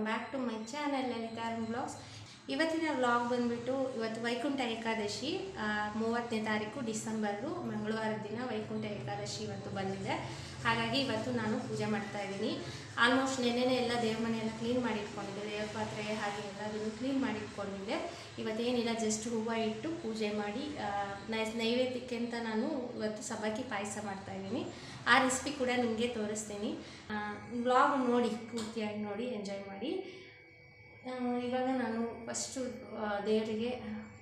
Hello ಎಲ್ಲರಿಗೂ welcome back to my channel Lalitharan blogs ಇವತ್ತಿನ vlog ಬಂದ್ಬಿಟ್ಟು ಇವತ್ತು ವೈಕುಂಠ ಏಕಾದಶಿ ಮೂವತ್ತನೇ ತಾರೀಕು ಡಿಸೆಂಬರು ಮಂಗಳವಾರ ದಿನ ವೈಕುಂಠ ಏಕಾದಶಿ ಇವತ್ತು ಬಂದಿದೆ. ಹಾಗಾಗಿ ಇವತ್ತು ನಾನು ಪೂಜೆ ಮಾಡ್ತಾ ಇದ್ದೀನಿ. ಆಲ್ಮೋಸ್ಟ್ ನೆನ್ನೆನೇ ಎಲ್ಲ ದೇವ್ರ ಮನೆ ಎಲ್ಲ ಕ್ಲೀನ್ ಮಾಡಿಟ್ಕೊಂಡಿದ್ದೆ. ದೇವ್ರ ಪಾತ್ರೆ ಹಾಗೆ ಎಲ್ಲದನ್ನು ಕ್ಲೀನ್ ಮಾಡಿಟ್ಕೊಂಡಿದ್ದೆ. ಇವತ್ತೇನಿಲ್ಲ ಜಸ್ಟ್ ಹೂವು ಇಟ್ಟು ಪೂಜೆ ಮಾಡಿ ನೈವೇದ್ಯಕ್ಕೆ ಅಂತ ನಾನು ಇವತ್ತು ಸಬ್ಬಕ್ಕಿ ಪಾಯಸ ಮಾಡ್ತಾ ಇದ್ದೀನಿ. ಆ ರೆಸಿಪಿ ಕೂಡ ನಿಮಗೆ ತೋರಿಸ್ತೀನಿ. ಬ್ಲಾಗ್ ನೋಡಿ, ಪೂರ್ತಿಯಾಗಿ ನೋಡಿ ಎಂಜಾಯ್ ಮಾಡಿ. ಇವಾಗ ನಾನು ಫಸ್ಟು ದೇವರಿಗೆ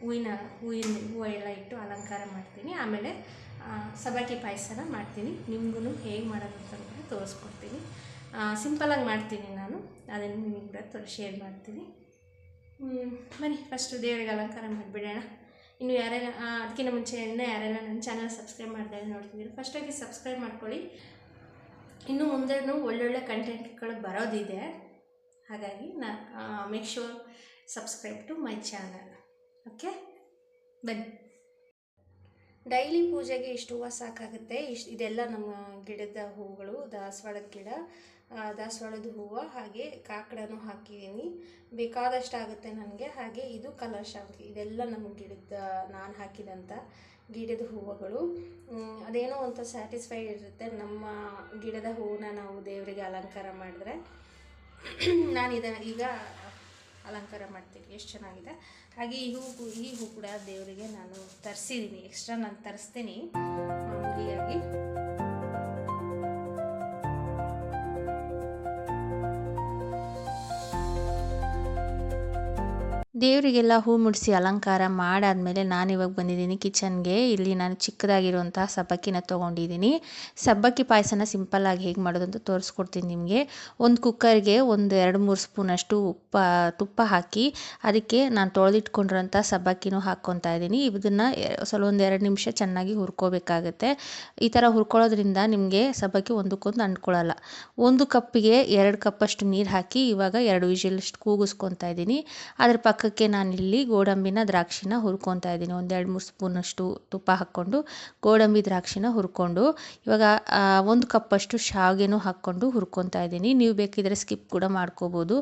ಹೂವಿನ ಹೂವಿನ, ಹೂವು ಎಲ್ಲ ಇಟ್ಟು ಅಲಂಕಾರ ಮಾಡ್ತೀನಿ. ಆಮೇಲೆ ಸಬ್ಬಕ್ಕಿ ಪಾಯಸನ ಮಾಡ್ತೀನಿ. ನಿಮಗೂ ಹೇಗೆ ಮಾಡೋದು ಅಂತ ಕೂಡ ತೋರಿಸ್ಕೊಡ್ತೀನಿ. ಸಿಂಪಲಾಗಿ ಮಾಡ್ತೀನಿ ನಾನು. ಅದನ್ನು ನಿಮಗೆ ಕೂಡ ತೋರ್ ಶೇರ್ ಮಾಡ್ತೀನಿ. ಬನ್ನಿ ಫಸ್ಟು ದೇವರಿಗೆ ಅಲಂಕಾರ ಮಾಡಿಬಿಡೋಣ. ಇನ್ನು ಯಾರೆಲ್ಲ ಅದಕ್ಕಿಂತ ಮುಂಚೆ ಇನ್ನೂ ಯಾರೆಲ್ಲ ನನ್ನ ಚಾನಲ್ ಸಬ್ಸ್ಕ್ರೈಬ್ ಮಾಡ್ದೆ ನೋಡ್ತಿದ್ದೀರಿ. ಫಸ್ಟಾಗಿ ಸಬ್ಸ್ಕ್ರೈಬ್ ಮಾಡ್ಕೊಳ್ಳಿ. ಇನ್ನು ಮುಂದೆನೂ ಒಳ್ಳೊಳ್ಳೆ ಕಂಟೆಂಟ್ಗಳು ಬರೋದಿದೆ. ಹಾಗಾಗಿ ನಾ make sure subscribe to my channel okay ಬನ್ನಿ. ಡೈಲಿ ಪೂಜೆಗೆ ಇಷ್ಟು ಹೂವು ಸಾಕಾಗುತ್ತೆ. ಇಷ್ಟು ಇದೆಲ್ಲ ನಮ್ಮ ಗಿಡದ ಹೂವುಗಳು, ದಾಸವಾಳದ ಗಿಡ ದಾಸವಾಳದ ಹೂವು, ಹಾಗೆ ಕಾಕಡನೂ ಹಾಕಿದ್ದೀನಿ. ಬೇಕಾದಷ್ಟು ಆಗುತ್ತೆ ನನಗೆ. ಹಾಗೆ ಇದು ಕಲರ್ ಶಾಂತಿ ಇದೆಲ್ಲ ನಮ್ಮ ಗಿಡದ, ನಾನು ಹಾಕಿದಂಥ ಗಿಡದ ಹೂವುಗಳು. ಅದೇನೋ ಒಂಥರ ಸ್ಯಾಟಿಸ್ಫೈ ಇರುತ್ತೆ. ನಮ್ಮ ಗಿಡದ ಹೂವನ್ನ ನಾವು ದೇವರಿಗೆ ಅಲಂಕಾರ ಮಾಡಿದ್ರೆ ನಾನು ಇದನ್ನು ಈಗ ಅಲಂಕಾರ ಮಾಡ್ತೀನಿ, ಎಷ್ಟು ಚೆನ್ನಾಗಿದೆ. ಹಾಗೆ ಈ ಹೂ ಈ ಹೂ ಕೂಡ ದೇವರಿಗೆ ನಾನು ತರಿಸಿದ್ದೀನಿ ಎಕ್ಸ್ಟ್ರಾ ನಾನು ತರಿಸ್ತೀನಿ. ಮಾಮೂಲಿಯಾಗಿ ದೇವರಿಗೆಲ್ಲ ಹೂ ಮುಡಿಸಿ ಅಲಂಕಾರ ಮಾಡಾದಮೇಲೆ ನಾನು ಇವಾಗ ಬಂದಿದ್ದೀನಿ ಕಿಚನ್ಗೆ. ಇಲ್ಲಿ ನಾನು ಚಿಕ್ಕದಾಗಿರುವಂತಹ ಸಬ್ಬಕ್ಕಿನ ತೊಗೊಂಡಿದ್ದೀನಿ. ಸಬ್ಬಕ್ಕಿ ಪಾಯಸನ ಸಿಂಪಲ್ಲಾಗಿ ಹೇಗೆ ಮಾಡೋದು ಅಂತ ತೋರಿಸ್ಕೊಡ್ತೀನಿ ನಿಮಗೆ. ಒಂದು ಕುಕ್ಕರ್ಗೆ ಒಂದು ಎರಡು ಮೂರು ಸ್ಪೂನಷ್ಟು ಉಪ್ಪ, ತುಪ್ಪ ಹಾಕಿ ಅದಕ್ಕೆ ನಾನು ತೊಳೆದಿಟ್ಕೊಂಡಿರೋಂಥ ಸಬ್ಬಕ್ಕಿನೂ ಹಾಕ್ಕೊತಾ ಇದ್ದೀನಿ. ಇದನ್ನು ಒಂದು ಎರಡು ನಿಮಿಷ ಚೆನ್ನಾಗಿ ಹುರ್ಕೋಬೇಕಾಗುತ್ತೆ. ಈ ಥರ ಹುರ್ಕೊಳ್ಳೋದ್ರಿಂದ ನಿಮಗೆ ಸಬ್ಬಕ್ಕಿ ಒಂದಕ್ಕೊಂದು ಅಂಟ್ಕೊಳ್ಳಲ್ಲ. ಒಂದು ಕಪ್ಪಿಗೆ ಎರಡು ಕಪ್ಪಷ್ಟು ನೀರು ಹಾಕಿ ಇವಾಗ ಎರಡು ವಿಷಲಷ್ಟು ಕೂಗಿಸ್ಕೊತಾ ಇದ್ದೀನಿ. ಅದ್ರ ಪಕ್ಕಕ್ಕೆ ನಾನಿಲ್ಲಿ ಗೋಡಂಬಿನ ದ್ರಾಕ್ಷಿನ ಹುರ್ಕೊತಾ ಇದ್ದೀನಿ. ಒಂದು ಎರಡು ಮೂರು ಸ್ಪೂನಷ್ಟು ತುಪ್ಪ ಹಾಕ್ಕೊಂಡು ಗೋಡಂಬಿ ದ್ರಾಕ್ಷಿನ ಹುರ್ಕೊಂಡು, ಇವಾಗ ಒಂದು ಕಪ್ಪಷ್ಟು ಶಾವಿಗೆನೂ ಹಾಕ್ಕೊಂಡು ಹುರ್ಕೊತಾ ಇದ್ದೀನಿ. ನೀವು ಬೇಕಿದ್ರೆ ಸ್ಕಿಪ್ ಕೂಡ ಮಾಡ್ಕೋಬೋದು.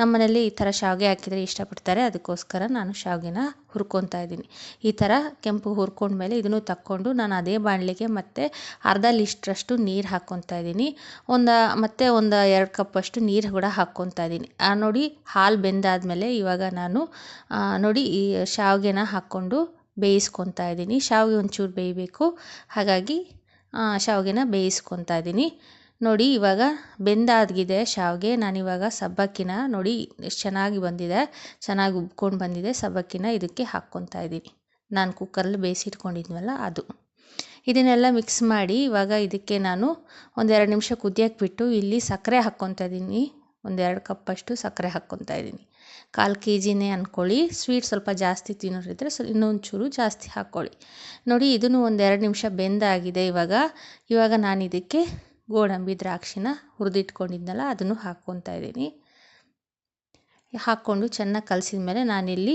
ನಮ್ಮನೇಲಿ ಈ ಥರ ಶಾವಿಗೆ ಹಾಕಿದರೆ ಇಷ್ಟಪಡ್ತಾರೆ. ಅದಕ್ಕೋಸ್ಕರ ನಾನು ಶಾವಿಗೆನ ಹುರ್ಕೊತಾ ಇದ್ದೀನಿ. ಈ ಥರ ಕೆಂಪು ಹುರ್ಕೊಂಡ್ಮೇಲೆ ಇದನ್ನು ತಕ್ಕೊಂಡು ನಾನು ಅದೇ ಬಾಣಲಿಗೆ ಮತ್ತೆ ಅರ್ಧ ಲೀಟ್ರಷ್ಟು ನೀರು ಹಾಕ್ಕೊತಾ ಇದ್ದೀನಿ. ಒಂದು, ಮತ್ತೆ ಒಂದು ಎರಡು ಕಪ್ಪಷ್ಟು ನೀರು ಕೂಡ ಹಾಕ್ಕೊತಾ ಇದ್ದೀನಿ. ನೋಡಿ ಹಾಲು ಬೆಂದಾದಮೇಲೆ ಇವಾಗ ನಾನು ನೋಡಿ ಈ ಶಾವಿಗೆನ ಹಾಕ್ಕೊಂಡು ಬೇಯಿಸ್ಕೊತಾ ಇದ್ದೀನಿ. ಶಾವಿಗೆ ಒಂಚೂರು ಬೇಯಬೇಕು. ಹಾಗಾಗಿ ಶಾವಿಗೆನ ಬೇಯಿಸ್ಕೊತಾ ಇದ್ದೀನಿ. ನೋಡಿ, ಇವಾಗ ಬೆಂದಾಗಿದೆ ಶಾವಿಗೆ. ನಾನಿವಾಗ ಸಬ್ಬಕ್ಕಿನ ನೋಡಿ, ಎಷ್ಟು ಚೆನ್ನಾಗಿ ಬಂದಿದೆ, ಚೆನ್ನಾಗಿ ಉಬ್ಕೊಂಡು ಬಂದಿದೆ ಸಬ್ಬಕ್ಕಿನ. ಇದಕ್ಕೆ ಹಾಕ್ಕೊತಾ ಇದ್ದೀನಿ. ನಾನು ಕುಕ್ಕರಲ್ಲಿ ಬೇಯಿಸಿಟ್ಕೊಂಡಿದ್ವಲ್ಲ ಅದು. ಇದನ್ನೆಲ್ಲ ಮಿಕ್ಸ್ ಮಾಡಿ ಇವಾಗ ಇದಕ್ಕೆ ನಾನು ಒಂದೆರಡು ನಿಮಿಷ ಕುದಿಯೋಕೆ ಬಿಟ್ಟು ಇಲ್ಲಿ ಸಕ್ಕರೆ ಹಾಕ್ಕೊತಾ ಇದ್ದೀನಿ. ಒಂದೆರಡು ಕಪ್ಪಷ್ಟು ಸಕ್ಕರೆ ಹಾಕ್ಕೊತಾ ಇದ್ದೀನಿ. ಕಾಲು ಕೆ ಜಿನೇ ಅಂದ್ಕೊಳ್ಳಿ ಸ್ವೀಟ್ ಸ್ವಲ್ಪ ಜಾಸ್ತಿ ತಿನ್ನೋರಿದ್ರೆ ಸ್ವಲ್ಪ ಇನ್ನೊಂಚೂರು ಜಾಸ್ತಿ ಹಾಕ್ಕೊಳ್ಳಿ. ನೋಡಿ, ಇದನ್ನು ಒಂದೆರಡು ನಿಮಿಷ ಬೆಂದಾಗಿದೆ ಇವಾಗ. ಇವಾಗ ನಾನು ಇದಕ್ಕೆ ಗೋಡಂಬಿ ದ್ರಾಕ್ಷಿನ ಹುರಿದಿಟ್ಕೊಂಡಿದ್ನಲ್ಲ, ಅದನ್ನು ಹಾಕ್ಕೊತಾ ಇದ್ದೀನಿ. ಹಾಕ್ಕೊಂಡು ಚೆನ್ನಾಗಿ ಕಲಸಿದ ಮೇಲೆ ನಾನಿಲ್ಲಿ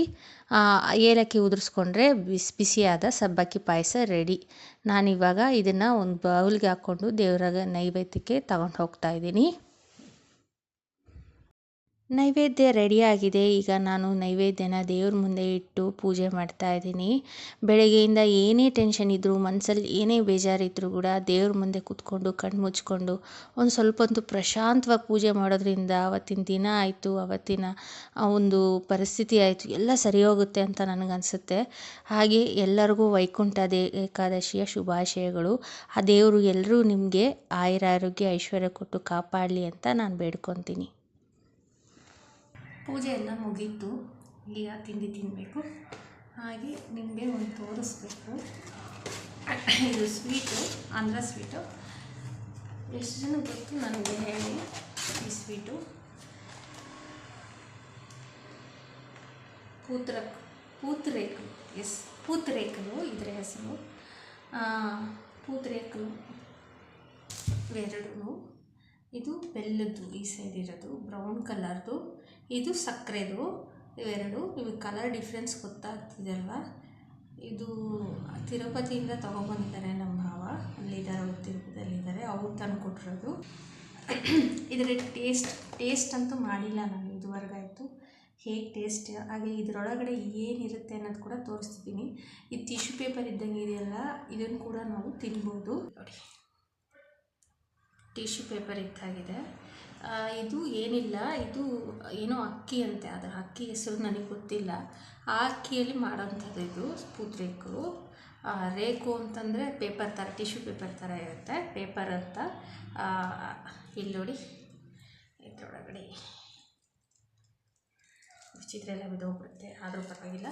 ಏಲಕ್ಕಿ ಉದುರಿಸ್ಕೊಂಡ್ರೆ ಬಿಸಿ, ಬಿಸಿಯಾದ ಸಬ್ಬಕ್ಕಿ ಪಾಯಸ ರೆಡಿ. ನಾನಿವಾಗ ಇದನ್ನು ಒಂದು ಬೌಲ್ಗೆ ಹಾಕ್ಕೊಂಡು ದೇವರ ನೈವೇದ್ಯಕ್ಕೆ ತಗೊಂಡು ಹೋಗ್ತಾ ಇದ್ದೀನಿ. ನೈವೇದ್ಯ ರೆಡಿಯಾಗಿದೆ ಈಗ ನಾನು ನೈವೇದ್ಯನ ದೇವ್ರ ಮುಂದೆ ಇಟ್ಟು ಪೂಜೆ ಮಾಡ್ತಾ ಇದ್ದೀನಿ. ಬೆಳಗ್ಗೆಯಿಂದ ಏನೇ ಟೆನ್ಷನ್ ಇದ್ದರೂ ಮನಸ್ಸಲ್ಲಿ ಏನೇ ಬೇಜಾರಿದ್ದರೂ ಕೂಡ ದೇವ್ರ ಮುಂದೆ ಕೂತ್ಕೊಂಡು, ಕಣ್ಣು ಮುಚ್ಕೊಂಡು ಒಂದು ಸ್ವಲ್ಪ ಹೊತ್ತು ಪ್ರಶಾಂತವಾಗಿ ಪೂಜೆ ಮಾಡೋದ್ರಿಂದ ಅವತ್ತಿನ ದಿನ ಆಯಿತು, ಅವತ್ತಿನ ಒಂದು ಪರಿಸ್ಥಿತಿ ಆಯಿತು, ಎಲ್ಲ ಸರಿ ಹೋಗುತ್ತೆ ಅಂತ ನನಗನ್ಸುತ್ತೆ. ಹಾಗೆ ಎಲ್ಲರಿಗೂ ವೈಕುಂಠ ದೇ, ಏಕಾದಶಿಯ ಶುಭಾಶಯಗಳು. ಆ ದೇವರು ಎಲ್ಲರೂ ನಿಮಗೆ ಆಯುರಾರೋಗ್ಯ, ಐಶ್ವರ್ಯ ಕೊಟ್ಟು ಕಾಪಾಡಲಿ ಅಂತ ನಾನು ಬೇಡ್ಕೊತೀನಿ. ಪೂಜೆ ಎಲ್ಲ ಮುಗೀತು. ಈಗ ತಿಂಡಿ ತಿನ್ನಬೇಕು ಹಾಗೆ ನಿಮಗೆ ಒಂದು ತೋರಿಸ್ಬೇಕು. ಇದು ಸ್ವೀಟು, ಆಂಧ್ರ ಸ್ವೀಟು. ಎಷ್ಟು ಜನ ಗೊತ್ತು ನನಗೆ ಹೇಳಿ ಈ ಸ್ವೀಟು? ಪೂತ್ರ ಪೂತ್ರೇಕಲು ಎಸ್ ಪೂತ್ರೇಕಲು ಇದರ ಹೆಸರು. ಪೂತ್ರೇಕಲು ಇವೆರಡೂ. ಇದು ಬೆಲ್ಲದ್ದು, ಈ ಸೈಡ್ ಇರೋದು ಬ್ರೌನ್ ಕಲರ್ದು ಇದು ಸಕ್ಕರೆದು ಇವೆರಡು ನಿಮಗೆ ಕಲರ್ ಡಿಫ್ರೆನ್ಸ್ ಗೊತ್ತಾಗ್ತಿದೆಯಲ್ವಾ ಇದು ತಿರುಪತಿಯಿಂದ ತೊಗೊಂಬಂದಿದ್ದಾರೆ ನಮ್ಮ ಭಾವ. ಅಲ್ಲಿದ್ದಾರೆ, ಅವ್ರು ತಿರುಪತಿಯಲ್ಲಿದ್ದಾರೆ. ಅವ್ರು ತಂದು ಕೊಟ್ಟಿರೋದು. ಇದರ ಟೇಸ್ಟ್ ಟೇಸ್ಟ್ ಅಂತೂ ಮಾಡಿಲ್ಲ ನಾನು ಇದುವರೆಗಾಯಿತು ಹೇಗೆ ಟೇಸ್ಟ್ ಹಾಗೆ ಇದರೊಳಗಡೆ ಏನಿರುತ್ತೆ ಅನ್ನೋದು ಕೂಡ ತೋರಿಸ್ತಿದ್ದೀನಿ. ಇದು ಟಿಶ್ಯೂ ಪೇಪರ್ ಇದ್ದಂಗೆ ಇದೆಯಲ್ಲ, ಇದನ್ನು ಕೂಡ ನಾವು ತಿನ್ಬೋದು. ನೋಡಿ. ಟಿಶ್ಯೂ ಪೇಪರ್ ಇದ್ದಾಗಿದೆ. ಇದು ಏನಿಲ್ಲ, ಇದು ಏನೋ ಅಕ್ಕಿ ಅಂತೆ, ಅದರ ಅಕ್ಕಿ ಹೆಸರು ನನಗೆ ಗೊತ್ತಿಲ್ಲ. ಆ ಅಕ್ಕಿಯಲ್ಲಿ ಮಾಡೋಂಥದ್ದು ಇದು ಸ್ಪೂತ್ ರೇಕು ರೇಕು ಅಂತಂದರೆ ಪೇಪರ್ ಥರ ಟಿಶ್ಯೂ ಪೇಪರ್ ಥರ ಇರುತ್ತೆ, ಪೇಪರ್ ಅಂತ. ಇಲ್ಲಿ ನೋಡಿ ಇದರೊಳಗಡೆ ಚಿತ್ರ ಎಲ್ಲ ಬಿದ್ದೋಗ್ಬಿಡುತ್ತೆ, ಆದರೂ ಪರವಾಗಿಲ್ಲ.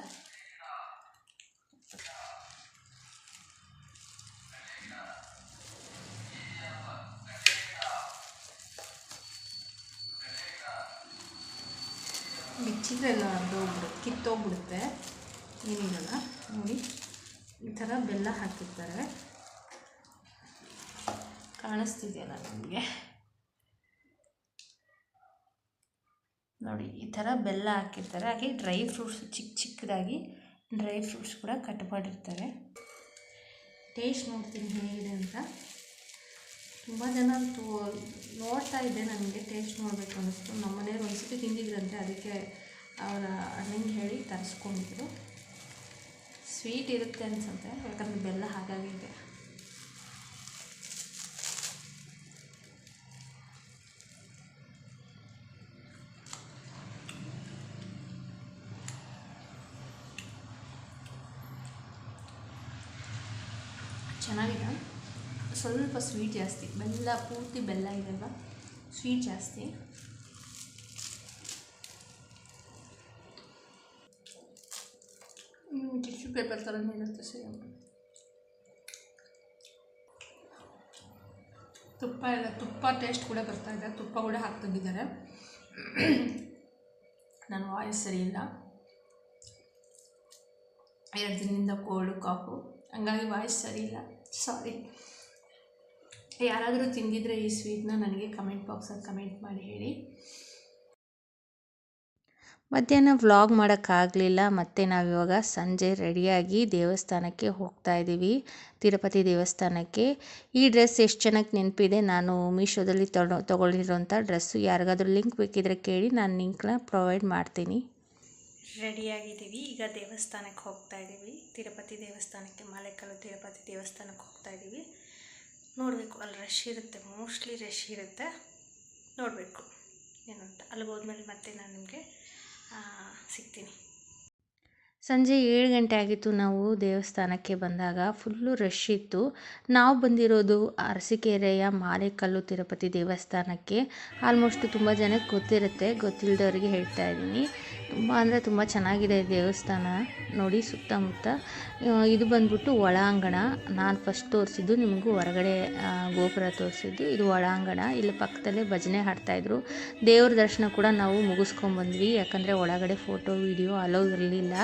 ಬಿಚ್ಚಿದ್ರೆಲ್ಲ ಹರಿದೋಗ್ಬಿಡು ಕಿತ್ತೋಗ್ಬಿಡುತ್ತೆ. ಏನಿರಲ್ಲ, ನೋಡಿ. ಈ ಥರ ಬೆಲ್ಲ ಹಾಕಿರ್ತಾರೆ. ಕಾಣಿಸ್ತಿದೆಯಲ್ಲ ನಿಮಗೆ? ನೋಡಿ, ಈ ಥರ ಬೆಲ್ಲ ಹಾಕಿರ್ತಾರೆ. ಹಾಗೆ ಡ್ರೈ ಫ್ರೂಟ್ಸ್, ಚಿಕ್ಕ ಚಿಕ್ಕದಾಗಿ ಡ್ರೈ ಫ್ರೂಟ್ಸ್ ಕೂಡ ಕಟ್ ಮಾಡಿರ್ತಾರೆ. ಟೇಸ್ಟ್ ನೋಡ್ತೀನಿ ಹೇಗಿದೆ ಅಂತ. ತುಂಬ ಜನ ತೋ, ನೋಡ್ತಾ ಇದ್ದೆ ನನಗೆ ಟೇಸ್ಟ್ ನೋಡಬೇಕು ಅನ್ನಿಸ್ತು. ನಮ್ಮ ಮನೆಯವ್ರು ಒಂದ್ಸತಿ ತಿಂದಿದ್ರಂತೆ, ಅದಕ್ಕೆ ಅವರ ಅಣ್ಣಂಗೆ ಹೇಳಿ ತರಿಸ್ಕೊಂಡಿದ್ರು. ಸ್ವೀಟ್ ಇರುತ್ತೆ ಅನ್ಸುತ್ತೆ, ಯಾಕಂದರೆ ಬೆಲ್ಲ ಹಾಗಾಗಿದೆ ಚೆನ್ನಾಗಿದೆ. ಸ್ವಲ್ಪ ಸ್ವೀಟ್ ಜಾಸ್ತಿ. ಬೆಲ್ಲ, ಪೂರ್ತಿ ಬೆಲ್ಲ ಇದೆಲ್ಲ ಸ್ವೀಟ್ ಜಾಸ್ತಿ. ಟಿಶ್ಯೂ ಪೇಪರ್ ಥರನೇ ಇರುತ್ತೆ ಸೇಮ್ ತುಪ್ಪ ಎಲ್ಲ ತುಪ್ಪ ಟೇಸ್ಟ್ ಕೂಡ ಬರ್ತಾ ಇದೆ ತುಪ್ಪ ಕೂಡ ಹಾಕ್ತಿದ್ದಾರೆ ನನ್ನ ವಾಯ್ಸ್ ಸರಿ ಇಲ್ಲ ಎರಡು ದಿನದಿಂದ ಕೋಲ್ಡ್ ಕಾಫು ಹಂಗಾಗಿ ವಾಯ್ಸ್ ಸರಿ ಇಲ್ಲ ಸಾರಿ ಯಾರಾದರೂ ತಿಂದಿದ್ರೆ ಈ ಸ್ವೀಟ್ನ ನನಗೆ ಕಮೆಂಟ್ ಬಾಕ್ಸಲ್ಲಿ ಕಮೆಂಟ್ ಮಾಡಿ ಹೇಳಿ ಮಧ್ಯಾಹ್ನ ವ್ಲಾಗ್ ಮಾಡೋಕ್ಕಾಗಲಿಲ್ಲ, ಮತ್ತು ನಾವಿವಾಗ ಸಂಜೆ ರೆಡಿಯಾಗಿ ದೇವಸ್ಥಾನಕ್ಕೆ ಹೋಗ್ತಾ ಇದ್ದೀವಿ. ತಿರುಪತಿ ದೇವಸ್ಥಾನಕ್ಕೆ. ಈ ಡ್ರೆಸ್ ಎಷ್ಟು ಚೆನ್ನಾಗಿ ನೆನಪಿದೆ, ನಾನು ಮೀಶೋದಲ್ಲಿ ತೊಗೊ ತೊಗೊಂಡಿರೋಂಥ ಡ್ರೆಸ್ಸು ಯಾರಿಗಾದ್ರೂ ಲಿಂಕ್ ಬೇಕಿದ್ರೆ ಕೇಳಿ, ನಾನು ಲಿಂಕ್ನ ಪ್ರೊವೈಡ್ ಮಾಡ್ತೀನಿ. ರೆಡಿಯಾಗಿದ್ದೀವಿ. ಈಗ ದೇವಸ್ಥಾನಕ್ಕೆ ಹೋಗ್ತಾ ಇದ್ದೀವಿ. ತಿರುಪತಿ ದೇವಸ್ಥಾನಕ್ಕೆ, ಮಲೆಕಲ್ಲು ತಿರುಪತಿ ದೇವಸ್ಥಾನಕ್ಕೆ ಹೋಗ್ತಾ ಇದ್ದೀವಿ. ನೋಡಬೇಕು, ಅಲ್ಲಿ ರಶ್ ಇರುತ್ತೆ. ಮೋಸ್ಟ್ಲಿ ರಶ್ ಇರುತ್ತೆ. ನೋಡಬೇಕು. ಏನು ಅಂತ ಅಲ್ಲಿಗೆ ಹೋದ್ಮೇಲೆ ಮತ್ತೆ ನಾನು ನಿಮಗೆ ಸಿಗ್ತೀನಿ. ಸಂಜೆ ಏಳು ಗಂಟೆ ಆಗಿತ್ತು. ನಾವು ದೇವಸ್ಥಾನಕ್ಕೆ ಬಂದಾಗ ಫುಲ್ಲು ರಶ್ ಇತ್ತು. ನಾವು ಬಂದಿರೋದು ಅರಸಿಕೆರೆಯ ಮಾರೇಕಲ್ಲು ತಿರುಪತಿ ದೇವಸ್ಥಾನಕ್ಕೆ. ಆಲ್ಮೋಸ್ಟ್ ತುಂಬ ಜನಕ್ಕೆ ಗೊತ್ತಿರುತ್ತೆ. ಗೊತ್ತಿಲ್ಲದವ್ರಿಗೆ ಹೇಳ್ತಾ ಇದ್ದೀನಿ. ತುಂಬ ಅಂದರೆ ತುಂಬ ಚೆನ್ನಾಗಿದೆ ದೇವಸ್ಥಾನ. ನೋಡಿ ಸುತ್ತಮುತ್ತ. ಇದು ಬಂದ್ಬಿಟ್ಟು ಒಳಾಂಗಣ. ನಾನು ಫಸ್ಟ್ ತೋರಿಸಿದ್ದು ನಿಮಗೂ ಹೊರಗಡೆ ಗೋಪುರ ತೋರಿಸಿದ್ದು. ಇದು ಒಳಾಂಗಣ. ಇಲ್ಲಿ ಪಕ್ಕದಲ್ಲೇ ಭಜನೆ ಹಾಡ್ತಾಯಿದ್ರು ದೇವ್ರ ದರ್ಶನ ಕೂಡ ನಾವು ಮುಗಿಸ್ಕೊಂಡ್ಬಂದ್ವಿ ಯಾಕಂದರೆ ಒಳಗಡೆ ಫೋಟೋ ವಿಡಿಯೋ ಅಲೋ ಇರಲಿಲ್ಲ.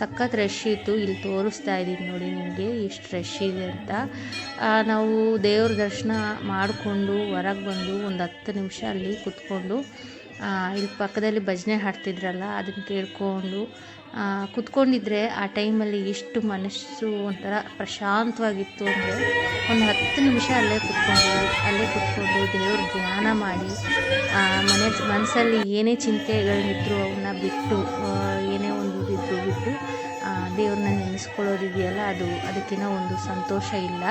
ಸಖತ್ ರಶ್ ಇತ್ತು. ಇಲ್ಲಿ ತೋರಿಸ್ತಾ ಇದ್ದೀನಿ ನೋಡಿ ನಿಮಗೆ. ಎಷ್ಟು ರಶ್ ಇದೆ ಅಂತ. ನಾವು ದೇವ್ರ ದರ್ಶನ ಮಾಡಿಕೊಂಡು ಹೊರಗೆ ಬಂದು ಒಂದು ಹತ್ತು ನಿಮಿಷ ಅಲ್ಲಿ ಕುತ್ಕೊಂಡು ಇಲ್ಲಿ ಪಕ್ಕದಲ್ಲಿ ಭಜನೆ ಹಾಡ್ತಿದ್ರಲ್ಲ, ಅದನ್ನು ಕೇಳ್ಕೊಂಡು ಕುತ್ಕೊಂಡಿದ್ರೆ ಆ ಟೈಮಲ್ಲಿ ಎಷ್ಟು ಮನಸ್ಸು ಒಂಥರ ಪ್ರಶಾಂತವಾಗಿತ್ತು ಅಂದರೆ ಒಂದು ಹತ್ತು ನಿಮಿಷ ಅಲ್ಲೇ ಕುತ್ಕೊಂಡು ಅಲ್ಲೇ ಕುತ್ಕೊಂಡು ದೇವ್ರ ಧ್ಯಾನ ಮಾಡಿ ಮನೆ ಮನಸ್ಸಲ್ಲಿ ಏನೇ ಚಿಂತೆಗಳಿದ್ರು ಅವನ್ನ ಬಿಟ್ಟು ಏನೇ ಒಂದು ಇದ್ದು ಬಿಟ್ಟು ದೇವ್ರನ್ನ ನೆನೆಸ್ಕೊಳ್ಳೋದಿದೆಯಲ್ಲ ಅದು ಅದಕ್ಕಿಂತ ಒಂದು ಸಂತೋಷ ಇಲ್ಲ.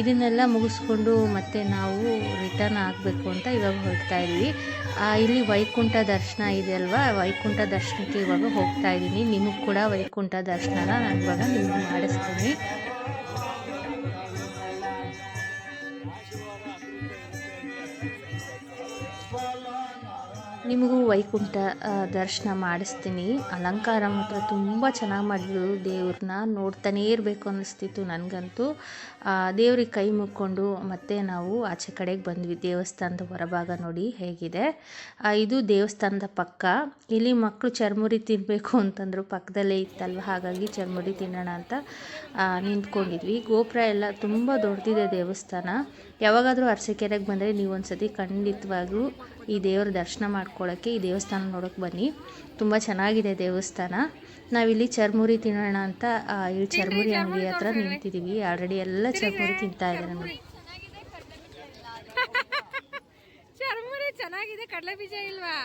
ಇದನ್ನೆಲ್ಲ ಮುಗಿಸ್ಕೊಂಡು ಮತ್ತೆ ನಾವು ರಿಟರ್ನ್ ಆಗಬೇಕು ಅಂತ ಇವಾಗ ಹೊರಡ್ತಾ ಇದ್ದೀವಿ ಇಲ್ಲಿ ವೈಕುಂಠ ದರ್ಶನ ಇದೆ ಅಲ್ವಾ? ವೈಕುಂಠ ದರ್ಶನಕ್ಕೆ ಇವಾಗ ಹೋಗ್ತಾ ಇದ್ದೀನಿ. ನಿಮಗೆ ಕೂಡ ವೈಕುಂಠ ದರ್ಶನನ ನಾನು ಇವಾಗ ನಿಮಗೆ ಮಾಡಿಸ್ತೀನಿ. ನಿಮಗೂ ವೈಕುಂಠ ದರ್ಶನ ಮಾಡಿಸ್ತೀನಿ. ಅಲಂಕಾರ ಮಾತ್ರ ತುಂಬ ಚೆನ್ನಾಗಿ ಮಾಡಿದ್ರು ದೇವ್ರನ್ನ. ನೋಡ್ತಾನೇ ಇರಬೇಕು ಅನ್ನಿಸ್ತಿತ್ತು ನನಗಂತೂ. ದೇವ್ರಿಗೆ ಕೈ ಮುಕ್ಕೊಂಡು ಮತ್ತೆ ನಾವು ಆಚೆ ಕಡೆಗೆ ಬಂದ್ವಿ. ದೇವಸ್ಥಾನದ ಹೊರಭಾಗ ನೋಡಿ ಹೇಗಿದೆ. ಇದು ದೇವಸ್ಥಾನದ ಪಕ್ಕ. ಇಲ್ಲಿ ಮಕ್ಕಳು ಚರ್ಮುರಿ ತಿನ್ನಬೇಕು ಅಂತಂದ್ರು ಪಕ್ಕದಲ್ಲೇ ಇತ್ತಲ್ವ? ಹಾಗಾಗಿ ಚರ್ಮುರಿ ತಿನ್ನೋಣ ಅಂತ ನಿಂತ್ಕೊಂಡಿದ್ವಿ. ಗೋಪುರ ಎಲ್ಲ ತುಂಬ ದೊಡ್ಡದಿದೆ ದೇವಸ್ಥಾನ. ಯಾವಾಗಾದರೂ ಅರಸೀಕೆರೆಗೆ ಬಂದರೆ ನೀವು ಒಂದ್ಸತಿ ಖಂಡಿತವಾಗ್ಲೂ ಈ ದೇವರ ದರ್ಶನ ಮಾಡ್ಕೊಳ್ಳೋಕ್ಕೆ ಈ ದೇವಸ್ಥಾನ ನೋಡೋಕ್ಕೆ ಬನ್ನಿ. ತುಂಬ ಚೆನ್ನಾಗಿದೆ ದೇವಸ್ಥಾನ. ನಾವಿಲ್ಲಿ ಚರ್ಮುರಿ ತಿನ್ನೋಣ ಅಂತ ಇಲ್ಲಿ ಚರ್ಮುರಿ ಅಂಗಡಿ ಹತ್ರ ನಿಂತಿದ್ದೀವಿ ಆಲ್ರೆಡಿ ಎಲ್ಲ ಚರ್ಮುರಿ ತಿಂತಾ ಇದ್ದಾರೆ ನೋಡಿ. ಚೆನ್ನಾಗಿದೆ, ಕಡಲೆ ಬೀಜ ಇಲ್ವಾ?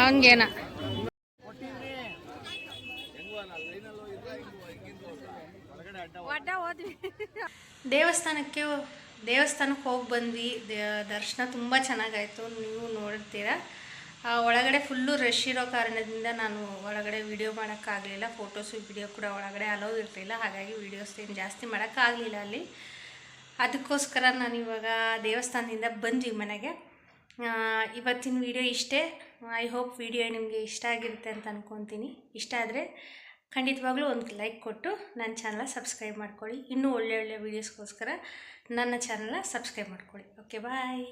ಅವನ್ಗೇನ ದೇವಸ್ಥಾನಕ್ಕೆ ದೇವಸ್ಥಾನಕ್ಕೆ ಹೋಗಿ ಬಂದ್ವಿ. ದರ್ಶನ ತುಂಬ ಚೆನ್ನಾಗಾಯಿತು. ನೀವು ನೋಡ್ತೀರಾ? ಒಳಗಡೆ ಫುಲ್ಲು ರಶ್ ಇರೋ ಕಾರಣದಿಂದ ನಾನು ಒಳಗಡೆ ವಿಡಿಯೋ ಮಾಡೋಕ್ಕಾಗಲಿಲ್ಲ. ಫೋಟೋಸು ವಿಡಿಯೋ ಕೂಡ ಒಳಗಡೆ ಅಲೋ ಇರಲಿಲ್ಲ ಹಾಗಾಗಿ ವೀಡಿಯೋಸ್ ಏನು ಜಾಸ್ತಿ ಮಾಡೋಕ್ಕಾಗಲಿಲ್ಲ ಅಲ್ಲಿ. ಅದಕ್ಕೋಸ್ಕರ ನಾನು ಇವಾಗ ದೇವಸ್ಥಾನದಿಂದ ಬಂದ್ವಿ ಮನೆಗೆ. ಇವತ್ತಿನ ವಿಡಿಯೋ ಇಷ್ಟೇ. ಐ ಹೋಪ್ ವಿಡಿಯೋ ನಿಮಗೆ ಇಷ್ಟ ಆಗಿರುತ್ತೆ ಅಂತ ಅಂದ್ಕೊತೀನಿ ಇಷ್ಟ ಆದರೆ ಖಂಡಿತವಾಗ್ಲೂ ಒಂದು ಲೈಕ್ ಕೊಟ್ಟು ನನ್ನ ಚಾನಲ ಸಬ್ಸ್ಕ್ರೈಬ್ ಮಾಡ್ಕೊಳ್ಳಿ. ಇನ್ನೂ ಒಳ್ಳೆ ಒಳ್ಳೆ ವೀಡಿಯೋಸ್ಗೋಸ್ಕರ ನನ್ನ ಚಾನಲ್ನ ಸಬ್ಸ್ಕ್ರೈಬ್ ಮಾಡ್ಕೊಳ್ಳಿ. Okay bye